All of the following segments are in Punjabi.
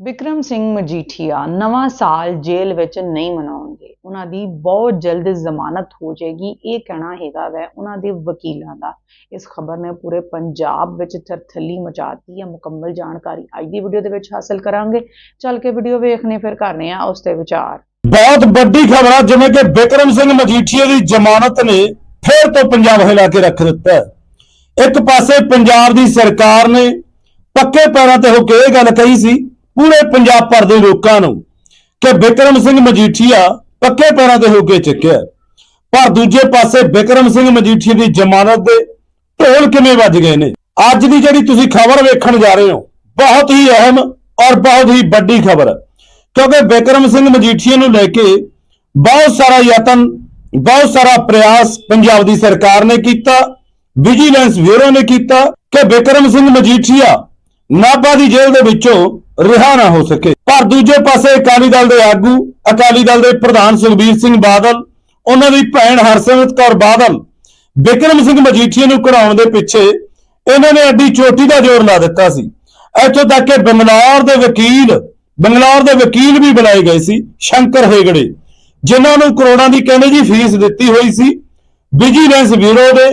ਵਿਕਰਮ ਸਿੰਘ ਮਜੀਠੀਆ ਨਵਾਂ ਸਾਲ ਜੇਲ੍ਹ ਵਿੱਚ ਨਹੀਂ ਮਨਾਉਣਗੇ। ਉਹਨਾਂ ਦੀ ਬਹੁਤ ਜਲਦ ਜ਼ਮਾਨਤ ਹੋ ਜਾਏਗੀ। ਇਹ ਕਹਿਣਾ ਹੈਗਾ ਵੈ ਉਹਨਾਂ ਦੇ ਵਕੀਲਾਂ ਦਾ। ਇਸ ਖਬਰ ਨੇ ਪੂਰੇ ਪੰਜਾਬ ਵਿੱਚ ਤਰਥੱਲੀ ਮਚਾਤੀ ਹੈ। ਮੁਕੰਮਲ ਜਾਣਕਾਰੀ ਅੱਜ ਦੀ ਵੀਡੀਓ ਦੇ ਵਿੱਚ ਹਾਸਲ ਕਰਾਂਗੇ। ਚੱਲ ਕੇ ਵੀਡੀਓ ਵੇਖਣੇ ਫਿਰ ਕਰਨੇ ਆ ਉਸ ਤੇ ਵਿਚਾਰ। ਬਹੁਤ ਵੱਡੀ ਖਬਰ ਆ, ਜਿਵੇਂ ਕਿ ਵਿਕਰਮ ਸਿੰਘ ਮਜੀਠੀਆ ਦੀ ਜ਼ਮਾਨਤ ਨੇ ਫਿਰ ਤੋਂ ਪੰਜਾਬ ਹਿਲਾ ਕੇ ਰੱਖ ਦਿੱਤਾ ਇੱਕ ਪਾਸੇ ਪੰਜਾਬ ਦੀ ਸਰਕਾਰ ਨੇ ਪੱਕੇ ਪੈਰਾਂ ਤੇ ਹੋ ਕੇ ਇਹ ਗੱਲ ਕਹੀ ਸੀ ਪੂਰੇ ਪੰਜਾਬ ਭਰ ਦੇ ਲੋਕਾਂ ਨੂੰ ਕਿ ਵਿਕਰਮ ਸਿੰਘ ਮਜੀਠੀਆ ਪੱਕੇ ਪੈਰਾਂ ਤੇ ਹੋ ਕੇ ਚੱਕਿਆ। ਪਰ ਦੂਜੇ ਪਾਸੇ ਵਿਕਰਮ ਸਿੰਘ ਮਜੀਠੀਆ ਦੀ ਜ਼ਮਾਨਤ ਦੇ ਢੋਲ ਕਿਵੇਂ ਵੱਜ ਗਏ ਨੇ? ਅੱਜ ਦੀ ਜਿਹੜੀ ਤੁਸੀਂ ਖਬਰ ਵੇਖਣ ਜਾ ਰਹੇ ਹੋ, ਬਹੁਤ ਹੀ ਅਹਿਮ ਔਰ ਬਹੁਤ ਹੀ ਵੱਡੀ ਖਬਰ। ਕਿਉਂਕਿ ਵਿਕਰਮ ਸਿੰਘ ਮਜੀਠੀਆ ਨੂੰ ਲੈ ਕੇ ਬਹੁਤ ਸਾਰਾ ਯਤਨ, ਬਹੁਤ ਸਾਰਾ ਪ੍ਰਯਾਸ ਪੰਜਾਬ ਦੀ ਸਰਕਾਰ ਨੇ ਕੀਤਾ, ਵਿਜੀਲੈਂਸ ਬਿਊਰੋ ਨੇ ਕੀਤਾ ਕਿ ਵਿਕਰਮ ਸਿੰਘ ਮਜੀਠੀਆ ਨਾਭਾ ਦੀ ਜੇਲ੍ਹ ਦੇ ਵਿੱਚੋਂ ਰਿਹਾ ਨਾ ਹੋ ਸਕੇ। ਪਰ ਦੂਜੇ ਪਾਸੇ ਅਕਾਲੀ ਦਲ ਦੇ ਆਗੂ, ਅਕਾਲੀ ਦਲ ਦੇ ਪ੍ਰਧਾਨ ਸੁਖਬੀਰ ਸਿੰਘ ਬਾਦਲ, ਉਹਨਾਂ ਦੀ ਭੈਣ ਹਰਸਿਮਰਤ ਕੌਰ ਬਾਦਲ ਬਿਕਰਮ ਸਿੰਘ ਮਜੀਠੀਆ ਨੂੰ ਕਢਾਉਣ ਦੇ ਪਿੱਛੇ ਇਹਨਾਂ ਨੇ ਅੱਡੀ ਚੋਟੀ ਦਾ ਜ਼ੋਰ ਲਾ ਦਿੱਤਾ ਸੀ। ਇੱਥੋਂ ਤੱਕ ਕਿ ਬੰਗਲੌਰ ਦੇ ਵਕੀਲ, ਬੰਗਲੌਰ ਦੇ ਵਕੀਲ ਵੀ ਬੁਲਾਏ ਗਏ ਸੀ, ਸ਼ੰਕਰ ਹੇਗੜੇ, ਜਿਨ੍ਹਾਂ ਨੂੰ ਕਰੋੜਾਂ ਦੀ ਕਹਿੰਦੇ ਜੀ ਫੀਸ ਦਿੱਤੀ ਹੋਈ ਸੀ। ਵਿਜੀਲੈਂਸ ਬਿਊਰੋ ਦੇ,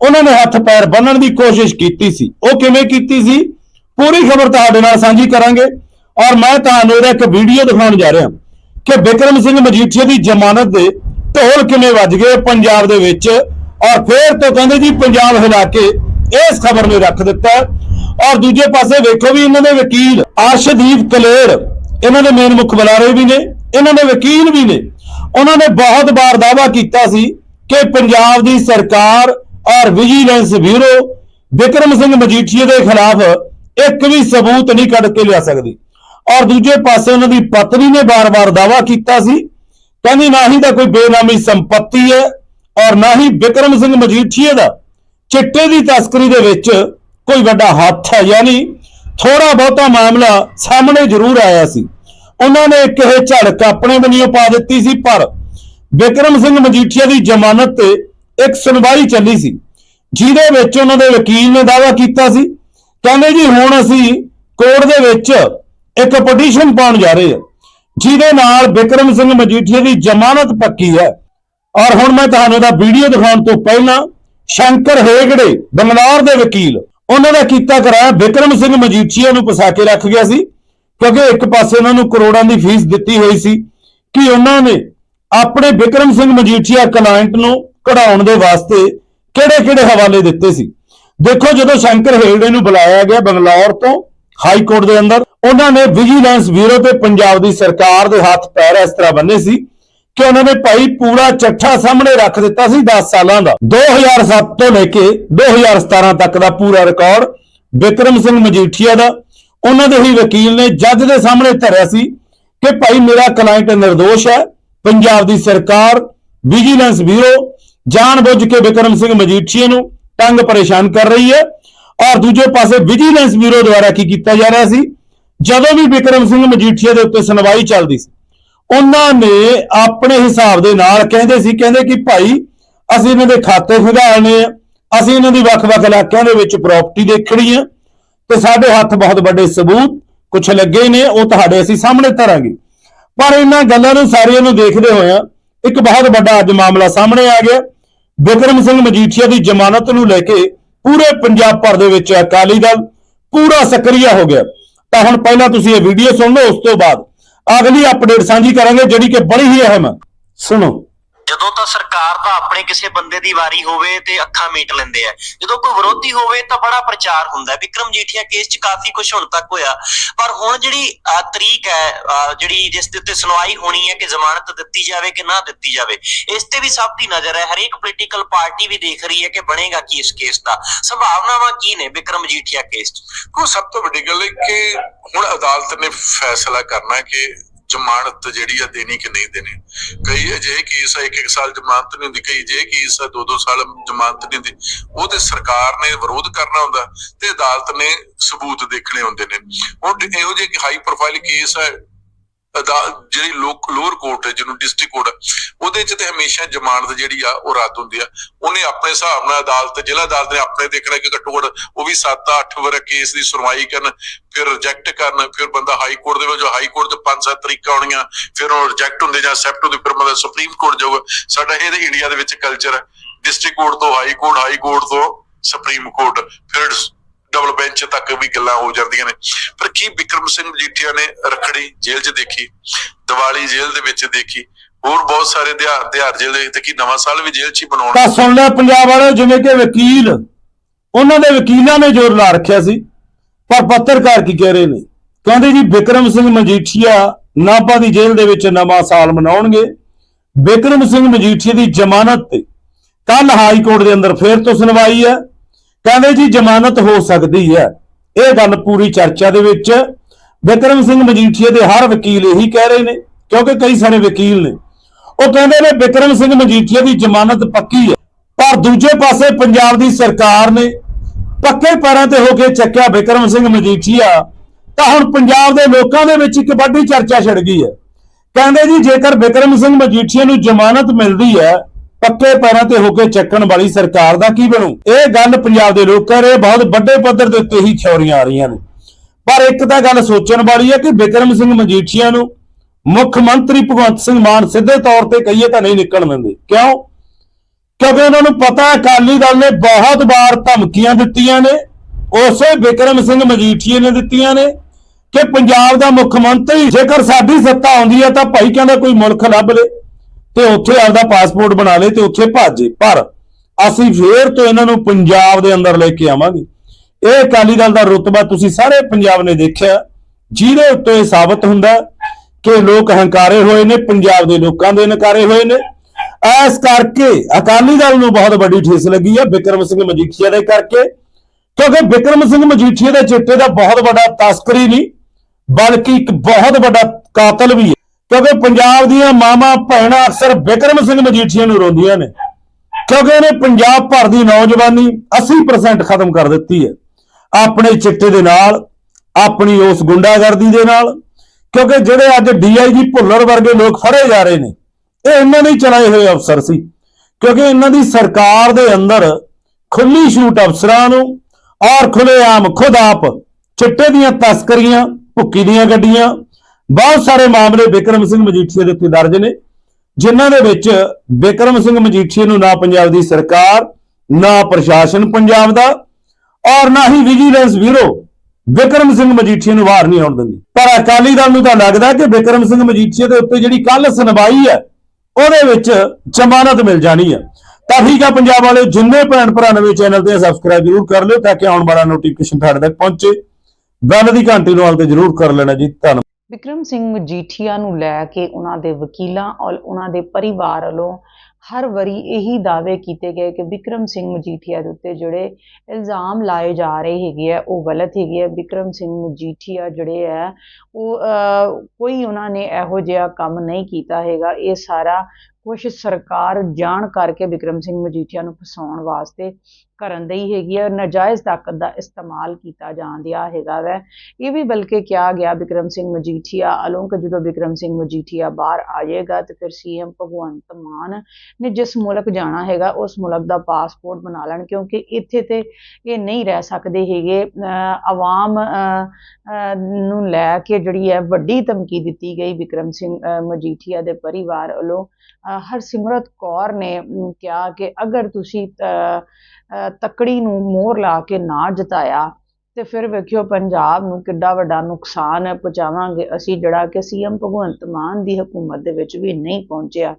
ਉਹਨਾਂ ਨੇ ਹੱਥ ਪੈਰ ਬੰਨਣ ਦੀ ਕੋਸ਼ਿਸ਼ ਕੀਤੀ ਸੀ। ਉਹ ਕਿਵੇਂ ਕੀਤੀ ਸੀ? ਪੂਰੀ ਖਬਰ ਤੁਹਾਡੇ ਨਾਲ ਸਾਂਝੀ ਕਰਾਂਗੇ ਔਰ ਮੈਂ ਤੁਹਾਨੂੰ ਇਹਦਾ ਇੱਕ ਵੀਡੀਓ ਦਿਖਾਉਣ ਜਾ ਰਿਹਾ ਕਿ ਬਿਕਰਮ ਸਿੰਘ ਮਜੀਠੀਆ ਦੀ ਜ਼ਮਾਨਤ ਦੇ ਢੋਲ ਕਿਵੇਂ ਵੱਜ ਗਏ ਪੰਜਾਬ ਦੇ ਵਿੱਚ ਔਰ ਫੇਰ ਤੋਂ ਕਹਿੰਦੇ ਜੀ ਪੰਜਾਬ ਹਿਲਾ ਕੇ ਇਸ ਖਬਰ ਨੂੰ ਰੱਖ ਦਿੱਤਾ ਔਰ ਦੂਜੇ ਪਾਸੇ ਵੇਖੋ ਵੀ ਇਹਨਾਂ ਦੇ ਵਕੀਲ ਅਰਸ਼ਦੀਪ ਕਲੇਰ, ਇਹਨਾਂ ਦੇ ਮੇਨ ਮੁੱਖ ਬੁਲਾਰੇ ਵੀ ਨੇ, ਇਹਨਾਂ ਦੇ ਵਕੀਲ ਵੀ ਨੇ। ਉਹਨਾਂ ਨੇ ਬਹੁਤ ਵਾਰ ਦਾਅਵਾ ਕੀਤਾ ਸੀ ਕਿ ਪੰਜਾਬ ਦੀ ਸਰਕਾਰ ਔਰ ਵਿਜੀਲੈਂਸ ਬਿਊਰੋ ਵਿਕਰਮ ਸਿੰਘ ਮਜੀਠੀਆ ਦੇ ਖਿਲਾਫ ਇੱਕ ਵੀ ਸਬੂਤ ਨਹੀਂ ਕੱਢ ਕੇ ਲਿਆ ਸਕਦੀ। ਔਰ ਦੂਜੇ ਪਾਸੇ ਉਹਨਾਂ ਦੀ ਪਤਨੀ ਨੇ ਬਾਰ-ਬਾਰ ਦਾਅਵਾ ਕੀਤਾ ਸੀ, ਕਹਿੰਦੀ ਨਾ ਹੀ ਤਾਂ ਕੋਈ ਬੇਨਾਮੀ ਸੰਪਤੀ ਹੈ ਔਰ ਨਾ ਹੀ ਵਿਕਰਮ ਸਿੰਘ ਮਜੀਠੀਏ ਦਾ। ਚਿੱਟੇ ਦੀ ਤਸਕਰੀ ਦੇ ਵਿੱਚ ਕੋਈ ਵੱਡਾ ਹੱਥ ਹੈ, ਯਾਨੀ ਥੋੜਾ ਬਹੁਤਾ ਮਾਮਲਾ ਸਾਹਮਣੇ ਜ਼ਰੂਰ ਆਇਆ ਸੀ। ਉਹਨਾਂ ਨੇ ਇੱਕ ਇਹ ਝੜਕ ਆਪਣੇ ਬੰਨਿਓ ਪਾ ਦਿੱਤੀ ਸੀ, ਪਰ ਵਿਕਰਮ ਸਿੰਘ ਮਜੀਠੀਆ ਦੀ ਜ਼ਮਾਨਤ ਤੇ ਇੱਕ ਸੁਣਵਾਈ ਚੱਲੀ ਸੀ, ਜਿਹਦੇ ਵਿੱਚ ਉਹਨਾਂ ਦੇ ਵਕੀਲ ਨੇ ਦਾਅਵਾ ਕੀਤਾ ਸੀ ਕਹਿੰਦੇ ਜੀ ਹੁਣ ਅਸੀਂ ਕੋਰਟ ਦੇ ਵਿੱਚ ਇੱਕ ਪਟੀਸ਼ਨ ਪਾਉਣ ਜਾ ਰਹੇ ਹਾਂ, ਜਿਹਦੇ ਨਾਲ ਵਿਕਰਮ ਸਿੰਘ ਮਜੀਠੀਆ ਦੀ ਜ਼ਮਾਨਤ ਪੱਕੀ ਹੈ। ਔਰ ਹੁਣ ਮੈਂ ਤੁਹਾਨੂੰ ਦਾ ਵੀਡੀਓ ਦਿਖਾਉਣ ਤੋਂ ਪਹਿਲਾਂ ਸ਼ੰਕਰ ਹੇਗੜੇ ਬੰਗਲੌਰ ਦੇ ਵਕੀਲ, ਉਹਨਾਂ ਦਾ ਕੀਤਾ ਕਰਾਇਆ। ਵਿਕਰਮ ਸਿੰਘ ਮਜੀਠੀਆ ਨੂੰ ਫਸਾ ਕੇ ਰੱਖ ਗਿਆ ਸੀ, ਕਿਉਂਕਿ ਇੱਕ ਪਾਸੇ ਉਹਨਾਂ ਨੂੰ ਕਰੋੜਾਂ ਦੀ ਫੀਸ ਦਿੱਤੀ ਹੋਈ ਸੀ ਕਿ ਉਹਨਾਂ ਨੇ ਆਪਣੇ ਵਿਕਰਮ ਸਿੰਘ ਮਜੀਠੀਆ ਕਲਾਇੰਟ ਨੂੰ ਕਢਾਉਣ ਦੇ ਵਾਸਤੇ ਕਿਹੜੇ-ਕਿਹੜੇ ਹਵਾਲੇ ਦਿੱਤੇ ਸੀ। ਦੇਖੋ ਜਦੋਂ ਸ਼ੰਕਰ ਹੇਗੜੇ ਨੂੰ ਬੁਲਾਇਆ ਗਿਆ ਬੰਗਲੌਰ ਤੋਂ, ਹਾਈ ਕੋਰਟ ਦੇ ਅੰਦਰ, ਉਹਨਾਂ ਨੇ ਵਿਜੀਲੈਂਸ ਬਿਊਰੋ ਤੇ ਪੰਜਾਬ ਦੀ ਸਰਕਾਰ ਦੇ ਹੱਥ ਪੈਰ ਇਸ ਤਰ੍ਹਾਂ ਬੰਨੇ ਸੀ ਕਿ ਉਹਨਾਂ ਨੇ ਭਾਈ ਪੂਰਾ ਚੱਠਾ ਸਾਹਮਣੇ ਰੱਖ ਦਿੱਤਾ ਸੀ 10 ਸਾਲਾਂ ਦਾ। 2007 ਤੋਂ ਲੈ ਕੇ 2017 ਤੱਕ ਦਾ ਪੂਰਾ ਰਿਕਾਰਡ ਵਿਕਰਮ ਸਿੰਘ ਮਜੀਠੀਆ ਦਾ। ਉਹਨਾਂ ਦੇ ਹੀ ਵਕੀਲ ਨੇ ਜੱਜ ਦੇ ਸਾਹਮਣੇ ਧਰਿਆ ਸੀ ਕਿ ਭਾਈ ਮੇਰਾ ਕਲਾਇੰਟ ਨਿਰਦੋਸ਼ ਹੈ, ਪੰਜਾਬ ਦੀ ਸਰਕਾਰ, ਵਿਜੀਲੈਂਸ ਬਿਊਰੋ, ਜਾਣਬੁੱਝ ਕੇ ਵਿਕਰਮ ਸਿੰਘ ਮਜੀਠੀਆ ਨੂੰ ਤੰਗ ਪਰੇਸ਼ਾਨ ਕਰ ਰਹੀ ਹੈ। ਔਰ ਦੂਜੇ ਪਾਸੇ ਵਿਜੀਲੈਂਸ ਬਿਊਰੋ ਦੁਆਰਾ ਕੀ ਕੀਤਾ ਜਾ ਰਿਹਾ ਸੀ? ਜਦੋਂ ਵੀ ਵਿਕਰਮ ਸਿੰਘ ਮਜੀਠੀਆ ਦੇ ਉੱਤੇ ਸੁਣਵਾਈ ਚੱਲਦੀ ਸੀ, ਉਹਨਾਂ ਨੇ ਆਪਣੇ ਹਿਸਾਬ ਦੇ ਨਾਲ ਕਹਿੰਦੇ ਸੀ, ਕਹਿੰਦੇ ਕਿ ਭਾਈ ਅਸੀਂ ਇਹਨਾਂ ਦੇ ਖਾਤੇ ਖੁਦਾਲਨੇ ਆ, ਅਸੀਂ ਇਹਨਾਂ ਦੀ ਵੱਖ-ਵੱਖ ਇਲਾਕਿਆਂ ਦੇ ਵਿੱਚ ਪ੍ਰਾਪਰਟੀ ਦੇਖਣੀ ਆ, ਤੇ ਸਾਡੇ ਹੱਥ ਬਹੁਤ ਵੱਡੇ ਸਬੂਤ ਕੁਝ ਲੱਗੇ ਨੇ, ਉਹ ਤੁਹਾਡੇ ਅਸੀਂ ਸਾਹਮਣੇ ਧਰਾਂਗੇ। ਪਰ ਇਹਨਾਂ ਗੱਲਾਂ ਨੂੰ ਸਾਰਿਆਂ ਨੂੰ ਦੇਖਦੇ ਹੋਇਆ ਇੱਕ ਬਹੁਤ ਵੱਡਾ ਅੱਜ ਮਾਮਲਾ ਸਾਹਮਣੇ ਆ ਗਿਆ। ਬਿਕਰਮ ਸਿੰਘ ਮਜੀਠੀਆ ਦੀ ਜ਼ਮਾਨਤ ਨੂੰ ਲੈ ਕੇ ਪੂਰੇ ਪੰਜਾਬ ਭਰ ਦੇ ਵਿੱਚ ਅਕਾਲੀ ਦਲ ਪੂਰਾ ਸਕਰੀਆ ਹੋ ਗਿਆ। ਤਾਂ ਹੁਣ ਪਹਿਲਾਂ ਤੁਸੀਂ ਇਹ ਵੀਡੀਓ ਸੁਣ ਲਓ, ਉਸ ਤੋਂ ਬਾਅਦ ਅਗਲੀ ਅਪਡੇਟ ਸਾਂਝੀ ਕਰਾਂਗੇ, ਜਿਹੜੀ ਕਿ ਬੜੀ ਹੀ ਅਹਿਮ ਹੈ। ਸੁਣੋ। ਜਦੋਂ ਤਾਂ ਸਰਕਾਰ ਦਾ ਆਪਣੇ ਕਿਸੇ ਬੰਦੇ ਦੀ ਵਾਰੀ ਹੋਵੇ ਤੇ ਅੱਖਾਂ ਮੀਟ ਲੈਂਦੇ ਆ। ਜਦੋਂ ਕੋਈ ਵਿਰੋਧੀ ਹੋਵੇ ਤਾਂ ਬੜਾ ਪ੍ਰਚਾਰ ਹੁੰਦਾ। ਵਿਕਰਮ ਜੀਠੀਆ ਕੇਸ 'ਚ ਕਾਫੀ ਕੁਝ ਹੁਣ ਤੱਕ ਹੋਇਆ। ਪਰ ਹੁਣ ਜਿਹੜੀ ਤਰੀਕ ਹੈ ਜਿਹੜੀ ਜਿਸ ਦੇ ਉੱਤੇ ਸੁਣਵਾਈ ਹੋਣੀ ਹੈ ਕਿ ਜ਼ਮਾਨਤ ਦਿੱਤੀ ਜਾਵੇ ਕਿ ਨਾ ਦਿੱਤੀ ਜਾਵੇ, ਇਸ ਤੇ ਵੀ ਸਭ ਦੀ ਨਜ਼ਰ ਹੈ। ਹਰੇਕ ਪੋਲੀਟੀਕਲ ਪਾਰਟੀ ਵੀ ਦੇਖ ਰਹੀ ਹੈ ਕਿ ਬਣੇਗਾ ਕੀ ਇਸ ਕੇਸ ਦਾ। ਸੰਭਾਵਨਾਵਾਂ ਕੀ ਨੇ ਵਿਕਰਮ ਜੀਠੀਆ ਕੇਸ 'ਚ? ਕੋ ਸਭ ਤੋਂ ਵੱਡੀ ਗੱਲ ਹੈ ਕਿ ਹੁਣ ਅਦਾਲਤ ਨੇ ਫੈਸਲਾ ਕਰਨਾ ਕਿ ਜ਼ਮਾਨਤ ਜਿਹੜੀ ਆ ਦੇਣੀ ਕਿ ਨਹੀਂ ਦੇਣੀ। ਕਈ ਅਜਿਹੇ ਕੇਸ ਆ ਇੱਕ ਇੱਕ ਸਾਲ ਜ਼ਮਾਨਤ ਨਹੀਂ ਹੁੰਦੀ, ਕਈ ਅਜਿਹੇ ਕੇਸ ਆ ਦੋ ਦੋ ਸਾਲ ਜ਼ਮਾਨਤ ਨਹੀਂ ਹੁੰਦੀ। ਉਹ ਤੇ ਸਰਕਾਰ ਨੇ ਵਿਰੋਧ ਕਰਨਾ ਹੁੰਦਾ ਤੇ ਅਦਾਲਤ ਨੇ ਸਬੂਤ ਦੇਖਣੇ ਹੁੰਦੇ ਨੇ। ਹੁਣ ਇਹੋ ਜਿਹੇ ਹਾਈ ਪ੍ਰੋਫਾਈਲ ਕੇਸ ਆ ਜਿਹੜੀ ਲੋਅਰ ਕੋਰਟ ਹੈ, ਜਿਹਨੂੰ ਡਿਸਟ੍ਰਿਕਟ ਕੋਰਟ ਉਹਦੇ ਚ ਤੇ ਹਮੇਸ਼ਾ ਜ਼ਮਾਨਤ ਜਿਹੜੀ ਆ, ਉਹ ਰੱਦ ਹੁੰਦੀ ਆ। ਉਹਨੇ ਆਪਣੇ ਹਿਸਾਬ ਨਾਲ ਅਦਾਲਤ, ਜ਼ਿਲ੍ਹਾ ਅਦਾਲਤ ਨੇ ਆਪਣੇ ਦੇਖਣਾ ਕਿ ਘੱਟੋ ਘੱਟ ਉਹ ਵੀ 7-8 ਵਾਰ ਕੇਸ ਦੀ ਸੁਣਵਾਈ ਕਰਨ, ਫਿਰ ਰਿਜੈਕਟ ਕਰਨ, ਫਿਰ ਬੰਦਾ ਹਾਈ ਕੋਰਟ ਦੇ ਵਿੱਚ ਹਾਈ ਕੋਰਟ ਚ 5-7 ਤਰੀਕਾਂ ਆਉਣੀਆਂ ਫਿਰ ਉਹ ਰਿਜੈਕਟ ਹੁੰਦੇ ਜਾਂ ਐਕਸੈਪਟ ਹੁੰਦੇ, ਫਿਰ ਬੰਦਾ ਸੁਪਰੀਮ ਕੋਰਟ ਜਾਊਗਾ। ਸਾਡਾ ਇਹ ਇੰਡੀਆ ਦੇ ਵਿੱਚ ਕਲਚਰ ਹੈ। ਡਿਸਟ੍ਰਿਕਟ ਕੋਰਟ ਤੋਂ ਹਾਈ ਕੋਰਟ ਹਾਈ ਕੋਰਟ ਤੋਂ ਸੁਪਰੀਮ ਕੋਰਟ ਫਿਰ ਡਬਲ ਬੈਂਚ ਤੱਕ ਵੀ ਗੱਲਾਂ ਹੋ ਜਾਂਦੀਆਂ ਨੇ। ਪਰ ਕੀ ਵਿਕਰਮ ਸਿੰਘ ਮਜੀਠੀਆ ਨੇ ਰਖੜੀ ਜੇਲ੍ਹ 'ਚ ਦੇਖੀ ਦੀਵਾਲੀ ਜੇਲ੍ਹ ਦੇ ਵਿੱਚ ਦੇਖੀ ਹੋਰ ਬਹੁਤ ਸਾਰੇ ਦਿਹਾੜ ਦਿਹਾੜ ਜੇਲ੍ਹ ਦੇ ਤੇ ਕੀ ਨਵਾਂ ਸਾਲ ਵੀ ਜੇਲ੍ਹ 'ਚ ਹੀ ਬਣਾਉਣਾ ਤਾਂ ਸੁਣ ਲਿਆ ਪੰਜਾਬ ਵਾਲੇ ਜਿਵੇਂ ਕਿ ਵਕੀਲ ਉਹਨਾਂ ਦੇ ਵਕੀਲਾਂ ਨੇ ਜ਼ੋਰ ਲਾ ਰੱਖਿਆ ਸੀ ਪਰ ਪੱਤਰਕਾਰ ਕੀ ਕਹਿ ਰਹੇ ਨੇ? ਕਹਿੰਦੇ ਜੀ ਵਿਕਰਮ ਸਿੰਘ ਮਜੀਠੀਆ ਨਾਭਾ ਦੀ ਜੇਲ੍ਹ ਦੇ ਵਿੱਚ ਨਵਾਂ ਸਾਲ ਮਨਾਉਣਗੇ। ਵਿਕਰਮ ਸਿੰਘ ਮਜੀਠੀਆ ਦੀ ਜ਼ਮਾਨਤ ਤੇ ਕੱਲ ਹਾਈ ਕੋਰਟ ਦੇ ਅੰਦਰ ਫੇਰ ਤੋਂ ਸੁਣਵਾਈ ਹੈ। ਕਹਿੰਦੇ ਜੀ ਜ਼ਮਾਨਤ ਹੋ ਸਕਦੀ ਹੈ। ਇਹ ਗੱਲ ਪੂਰੀ ਚਰਚਾ ਦੇ ਵਿੱਚ ਵਿਕਰਮ ਸਿੰਘ ਮਜੀਠੀਆ ਦੇ ਹਰ ਵਕੀਲ ਇਹੀ ਕਹਿ ਰਹੇ ਨੇ, ਕਿਉਂਕਿ ਕਈ ਸਾਰੇ ਵਕੀਲ ਨੇ। ਉਹ ਕਹਿੰਦੇ ਨੇ ਵਿਕਰਮ ਸਿੰਘ ਮਜੀਠੀਆ ਦੀ ਜ਼ਮਾਨਤ ਪੱਕੀ ਹੈ, ਪਰ ਦੂਜੇ ਪਾਸੇ ਪੰਜਾਬ ਦੀ ਸਰਕਾਰ ਨੇ ਪੱਕੇ ਪੈਰਾਂ ਤੇ ਹੋ ਕੇ ਚੱਕਿਆ ਵਿਕਰਮ ਸਿੰਘ ਮਜੀਠੀਆ। ਤਾਂ ਹੁਣ ਪੰਜਾਬ ਦੇ ਲੋਕਾਂ ਦੇ ਵਿੱਚ ਇੱਕ ਵੱਡੀ ਚਰਚਾ ਛਿੜ ਗਈ ਹੈ। ਕਹਿੰਦੇ ਜੀ ਜੇਕਰ ਵਿਕਰਮ ਸਿੰਘ ਮਜੀਠੀਆ ਨੂੰ ਜ਼ਮਾਨਤ ਮਿਲਦੀ ਹੈ ਪੱਕੇ ਪੈਰਾਂ ਤੇ ਹੋ ਕੇ ਚੱਕਣ ਵਾਲੀ ਸਰਕਾਰ ਦਾ ਕੀ ਬਣੂ? ਇਹ ਗੱਲ ਪੰਜਾਬ ਦੇ ਲੋਕ ਕਰ ਰਹੇ ਬਹੁਤ ਵੱਡੇ ਪੱਧਰ ਦੇ ਉੱਤੇ ਹੀ ਥਿਉਰੀਆਂ ਆ ਰਹੀਆਂ ਨੇ। ਪਰ ਇੱਕ ਤਾਂ ਗੱਲ ਸੋਚਣ ਵਾਲੀ ਹੈ ਕਿ ਬਿਕਰਮ ਸਿੰਘ ਮਜੀਠੀਆ ਨੂੰ ਮੁੱਖ ਮੰਤਰੀ ਭਗਵੰਤ ਸਿੰਘ ਮਾਨ ਸਿੱਧੇ ਤੌਰ ਤੇ ਕਹੀਏ ਤਾਂ ਨਹੀਂ ਨਿਕਲਣ ਦਿੰਦੇ। ਕਿਉਂ? ਕਿਉਂਕਿ ਉਹਨਾਂ ਨੂੰ ਪਤਾ ਅਕਾਲੀ ਦਲ ਨੇ ਬਹੁਤ ਵਾਰ ਧਮਕੀਆਂ ਦਿੱਤੀਆਂ ਨੇ, ਉਸੇ ਬਿਕਰਮ ਸਿੰਘ ਮਜੀਠੀਏ ਨੇ ਦਿੱਤੀਆਂ ਨੇ ਕਿ ਪੰਜਾਬ ਦਾ ਮੁੱਖ ਮੰਤਰੀ ਜੇਕਰ ਸਾਡੀ ਸੱਤਾ ਆਉਂਦੀ ਹੈ ਤਾਂ ਭਾਈ ਕਹਿੰਦਾ ਕੋਈ ਮੁਲਕ ਲੱਭ ਲੇ। ਤੇ ਉੱਥੇ ਆਪਦਾ ਪਾਸਪੋਰਟ ਬਣਾ ਲੇ ਤੇ ਉੱਥੇ ਭਾਜੇ ਪਰ ਅਸੀਂ ਫੇਰ ਤੋਂ ਇਹਨਾਂ ਨੂੰ ਪੰਜਾਬ ਦੇ ਅੰਦਰ ਲੈ ਕੇ ਆਵਾਂਗੇ। ਇਹ ਅਕਾਲੀ ਦਲ ਦਾ ਰੁਤਬਾ ਤੁਸੀਂ ਸਾਰੇ ਪੰਜਾਬ ਨੇ ਦੇਖਿਆ। ਜਿਹਦੇ ਉੱਤੇ ਇਹ ਸਾਬਤ ਹੁੰਦਾ ਕਿ ਲੋਕ ਹੰਕਾਰੇ ਹੋਏ ਨੇ, ਪੰਜਾਬ ਦੇ ਲੋਕਾਂ ਦੇ ਨਕਾਰੇ ਹੋਏ ਨੇ। ਐਸ ਕਰਕੇ ਅਕਾਲੀ ਦਲ ਨੂੰ ਬਹੁਤ ਵੱਡੀ ਠੇਸ ਲੱਗੀ ਹੈ ਵਿਕਰਮ ਸਿੰਘ ਮਜੀਠੀਆ ਦੇ ਕਰਕੇ। ਕਿਉਂਕਿ ਵਿਕਰਮ ਸਿੰਘ ਮਜੀਠੀਆ ਦੇ ਚਿੱਟੇ ਦਾ ਬਹੁਤ ਵੱਡਾ ਤਸਕਰੀ ਨਹੀਂ, ਬਲਕਿ ਇੱਕ ਬਹੁਤ ਵੱਡਾ ਕਾਤਲ ਵੀ ਹੈ। ਕਿਉਂਕਿ ਪੰਜਾਬ ਦੀਆਂ ਮਾਵਾਂ, ਭੈਣਾਂ ਅਕਸਰ ਵਿਕਰਮ ਸਿੰਘ ਮਜੀਠੀਆ ਨੂੰ ਰੋਂਦੀਆਂ ਨੇ। ਕਿਉਂਕਿ ਇਹਨੇ ਪੰਜਾਬ ਭਰ ਦੀ ਨੌਜਵਾਨੀ 80% ਖਤਮ ਕਰ ਦਿੱਤੀ ਹੈ। ਆਪਣੇ ਚਿੱਟੇ ਦੇ ਨਾਲ, ਆਪਣੀ ਉਸ ਗੁੰਡਾਗਰਦੀ ਦੇ ਨਾਲ, ਕਿਉਂਕਿ ਜਿਹੜੇ ਅੱਜ ਡੀਆਈਜੀ ਭੁੱਲਰ ਵਰਗੇ ਲੋਕ ਫੜੇ ਜਾ ਰਹੇ ਨੇ, ਇਹ ਇਹਨਾਂ ਨੇ ਚਲਾਏ ਹੋਏ ਅਫਸਰ ਸੀ। ਕਿਉਂਕਿ ਇਹਨਾਂ ਦੀ ਸਰਕਾਰ ਦੇ ਅੰਦਰ ਖੁੱਲੀ ਛੂਟ ਅਫਸਰਾਂ ਨੂੰ ਔਰ ਖੁੱਲੇਆਮ ਖੁਦ ਆਪ ਚਿੱਟੇ ਦੀਆਂ ਤਸਕਰੀਆਂ, ਭੁੱਕੀ ਦੀਆਂ ਗੱਡੀਆਂ ਬਹੁਤ ਸਾਰੇ ਮਾਮਲੇ ਵਿਕਰਮ ਸਿੰਘ ਮਜੀਠੀਆ ਦੇ ਉੱਤੇ ਦਰਜ ਨੇ, ਜਿਨ੍ਹਾਂ ਦੇ ਵਿੱਚ ਵਿਕਰਮ ਸਿੰਘ ਮਜੀਠੀਆ ਨੂੰ ਨਾ ਪੰਜਾਬ ਦੀ ਸਰਕਾਰ, ਨਾ ਪ੍ਰਸ਼ਾਸਨ ਪੰਜਾਬ ਦਾ ਔਰ ਨਾ ਹੀ ਵਿਜੀਲੈਂਸ ਬਿਊਰੋ ਵਿਕਰਮ ਸਿੰਘ ਮਜੀਠੀਆ ਨੂੰ ਬਾਹਰ ਨਹੀਂ ਆਉਣ ਦਿੰਦੀ। ਪਰ ਅਕਾਲੀ ਦਲ ਨੂੰ ਤਾਂ ਲੱਗਦਾ ਕਿ ਵਿਕਰਮ ਸਿੰਘ ਮਜੀਠੀਆ ਦੇ ਉੱਤੇ ਜਿਹੜੀ ਕੱਲ ਸੁਣਵਾਈ ਹੈ, ਉਹਦੇ ਵਿੱਚ ਜ਼ਮਾਨਤ ਮਿਲ ਜਾਣੀ ਹੈ। ਤਾਂ ਠੀਕ ਆ ਪੰਜਾਬ ਵਾਲੇ ਜਿੰਨੇ ਭੈਣ ਭਰਾ ਨਵੇਂ ਚੈਨਲ ਤੇ ਸਬਸਕ੍ਰਾਈਬ ਜ਼ਰੂਰ ਕਰ ਲਿਓ ਤਾਂ ਕਿ ਆਉਣ ਵਾਲਾ ਨੋਟੀਫਿਕੇਸ਼ਨ ਤੁਹਾਡੇ ਤੱਕ ਪਹੁੰਚੇ। ਬੈਲ ਦੀ ਘੰਟੀ ਨੂੰ ਹਾਲ ਤੇ ਜ਼ਰੂਰ ਕਰ ਲੈਣਾ ਜੀ। ਧੰਨਵਾਦ। ਵਿਕਰਮ ਸਿੰਘ ਮਜੀਠੀਆ ਨੂੰ ਲੈ ਕੇ ਉਹਨਾਂ ਦੇ ਵਕੀਲਾਂ ਔਰ ਉਹਨਾਂ ਦੇ ਪਰਿਵਾਰ ਵੱਲੋਂ ਹਰ ਵਾਰੀ ਇਹੀ ਦਾਅਵੇ ਕੀਤੇ ਗਏ ਕਿ ਵਿਕਰਮ ਸਿੰਘ ਮਜੀਠੀਆ ਦੇ ਉੱਤੇ ਜਿਹੜੇ ਇਲਜ਼ਾਮ ਲਾਏ ਜਾ ਰਹੇ ਹੈਗੇ ਆ, ਉਹ ਗਲਤ ਹੈਗੇ ਆ। ਵਿਕਰਮ ਸਿੰਘ ਮਜੀਠੀਆ ਜਿਹੜੇ ਆ, ਉਹ ਕੋਈ ਉਹਨਾਂ ਨੇ ਇਹੋ ਜਿਹਾ ਕੰਮ ਨਹੀਂ ਕੀਤਾ ਹੈਗਾ। ਇਹ ਸਾਰਾ ਕੁਝ ਸਰਕਾਰ ਜਾਣ ਕਰਕੇ ਵਿਕਰਮ ਸਿੰਘ ਮਜੀਠੀਆ ਨੂੰ ਫਸਾਉਣ ਵਾਸਤੇ ਕਰਨ ਦੀ ਹੈਗੀ ਹੈ ਨਾਜਾਇਜ਼ ਤਾਕਤ ਦਾ ਇਸਤੇਮਾਲ ਕੀਤਾ ਜਾਣ ਦਿਆ ਹੈਗਾ ਵੈ। ਇਹ ਵੀ ਬਲਕਿ ਕਿਹਾ ਗਿਆ ਵਿਕਰਮ ਸਿੰਘ ਮਜੀਠੀਆ ਵੱਲੋਂ ਕਿ ਜਦੋਂ ਵਿਕਰਮ ਸਿੰਘ ਮਜੀਠੀਆ ਬਾਹਰ ਆ ਜਾਏਗਾ ਤੇ ਫਿਰ ਸੀਐਮ ਭਗਵੰਤ ਮਾਨ ਨੇ ਜਿਸ ਮੁਲਕ ਜਾਣਾ ਹੈਗਾ, ਉਸ ਮੁਲਕ ਦਾ ਪਾਸਪੋਰਟ ਬਣਾ ਲੈਣ ਕਿਉਂਕਿ ਇੱਥੇ ਤੇ ਇਹ ਨਹੀਂ ਰਹਿ ਸਕਦੇ ਹੈਗੇ। ਆਵਾਮ ਨੂੰ ਲੈ ਕੇ ਜਿਹੜੀ ਹੈ ਵੱਡੀ ਧਮਕੀ ਦਿੱਤੀ ਗਈ ਵਿਕਰਮ ਸਿੰਘ ਮਜੀਠੀਆ ਦੇ ਪਰਿਵਾਰ ਵੱਲੋਂ। ਹਰਸਿਮਰਤ ਕੌਰ ਨੇ ਕਿਹਾ ਕਿ ਅਗਰ ਤੁਸੀਂ ਅਹ, ਨੂੰ ਮੋਹਰ ਲਾ ਕੇ ਨਾ ਜਿਤਾਇਆ ਤੇ ਫਿਰ ਵੇਖਿਓ ਪੰਜਾਬ ਨੂੰ ਕਿੱਡਾ ਵੱਡਾ ਨੁਕਸਾਨ ਪਹੁੰਚਾਵਾਂਗੇ। ਅਸੀਂ ਜਿਹੜਾ ਕਿ ਸੀਐਮ ਭਗਵੰਤ ਮਾਨ ਦੀ ਹਕੂਮਤ ਦੇ ਵਿੱਚ ਵੀ ਨਹੀਂ ਪਹੁੰਚਿਆ।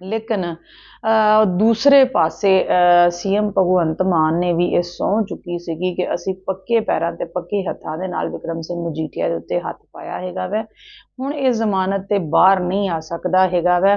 ਲੇਕਿਨ ਅਹ, ਦੂਸਰੇ ਪਾਸੇ ਸੀਐਮ ਭਗਵੰਤ ਮਾਨ ਨੇ ਵੀ ਇਹ ਸਹੁੰ ਚੁੱਕੀ ਸੀਗੀ ਕਿ ਅਸੀਂ ਪੱਕੇ ਪੈਰਾਂ ਤੇ ਪੱਕੇ ਹੱਥਾਂ ਦੇ ਨਾਲ ਵਿਕਰਮ ਸਿੰਘ ਮਜੀਠੀਆ ਦੇ ਉੱਤੇ ਹੱਥ ਪਾਇਆ ਹੈਗਾ ਵੈ। ਹੁਣ ਇਹ ਜ਼ਮਾਨਤ ਤੇ ਬਾਹਰ ਨਹੀਂ ਆ ਸਕਦਾ ਹੈਗਾ ਵੈ।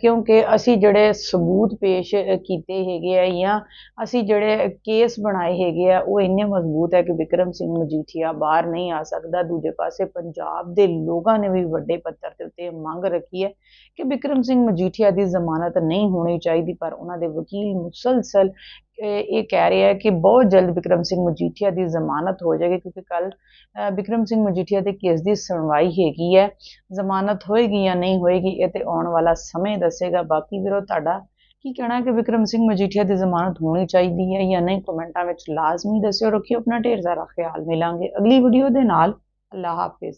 ਕਿਉਂਕਿ ਅਸੀਂ ਜਿਹੜੇ ਸਬੂਤ ਪੇਸ਼ ਕੀਤੇ ਹੈਗੇ ਆ ਜਾਂ ਅਸੀਂ ਜਿਹੜੇ ਕੇਸ ਬਣਾਏ ਹੈਗੇ ਆ, ਉਹ ਇੰਨੇ ਮਜ਼ਬੂਤ ਹੈ ਕਿ ਵਿਕਰਮ ਸਿੰਘ ਮਜੀਠੀਆ ਬਾਹਰ ਨਹੀਂ ਆ ਸਕਦਾ। ਦੂਜੇ ਪਾਸੇ ਪੰਜਾਬ ਦੇ ਲੋਕਾਂ ਨੇ ਵੀ ਵੱਡੇ ਪੱਧਰ ਦੇ ਉੱਤੇ ਇਹ ਮੰਗ ਰੱਖੀ ਹੈ ਕਿ ਵਿਕਰਮ ਸਿੰਘ ਮਜੀਠੀਆ ਦੀ ਜ਼ਮਾਨਤ ਨਹੀਂ ਹੋਣੀ ਚਾਹੀਦੀ, ਪਰ ਉਹਨਾਂ ਦੇ ਵਕੀਲ ਮੁਸਲਸਲ ਇਹ ਕਹਿ ਰਿਹਾ ਹੈ ਕਿ ਬਹੁਤ ਜਲਦ ਵਿਕਰਮ ਸਿੰਘ ਮਜੀਠੀਆ ਦੀ ਜ਼ਮਾਨਤ ਹੋ ਜਾਏਗੀ, ਕਿਉਂਕਿ ਕੱਲ ਵਿਕਰਮ ਸਿੰਘ ਮਜੀਠੀਆ ਦੇ ਕੇਸ ਦੀ ਸੁਣਵਾਈ ਹੈਗੀ ਹੈ। ਜ਼ਮਾਨਤ ਹੋਏਗੀ ਜਾਂ ਨਹੀਂ ਹੋਏਗੀ, ਇਹ ਤੇ ਆਉਣ ਵਾਲਾ ਸਮੇਂ ਦੱਸੇਗਾ। ਬਾਕੀ ਵੀਰੋ, ਤੁਹਾਡਾ ਕੀ ਕਹਿਣਾ ਕਿ ਵਿਕਰਮ ਸਿੰਘ ਮਜੀਠੀਆ ਦੀ ਜ਼ਮਾਨਤ ਹੋਣੀ ਚਾਹੀਦੀ ਹੈ ਜਾਂ ਨਹੀਂ? ਕਮੈਂਟਾਂ ਵਿੱਚ ਲਾਜ਼ਮੀ ਦੱਸਿਓ। ਰੱਖਿਓ, ਆਪਣਾ ਢੇਰ ਸਾਰਾ ਖਿਆਲ ਮਿਲਾਂਗੇ ਅਗਲੀ ਵੀਡੀਓ ਦੇ ਨਾਲ। ਅੱਲਾਹ ਹਾਫਿਜ਼।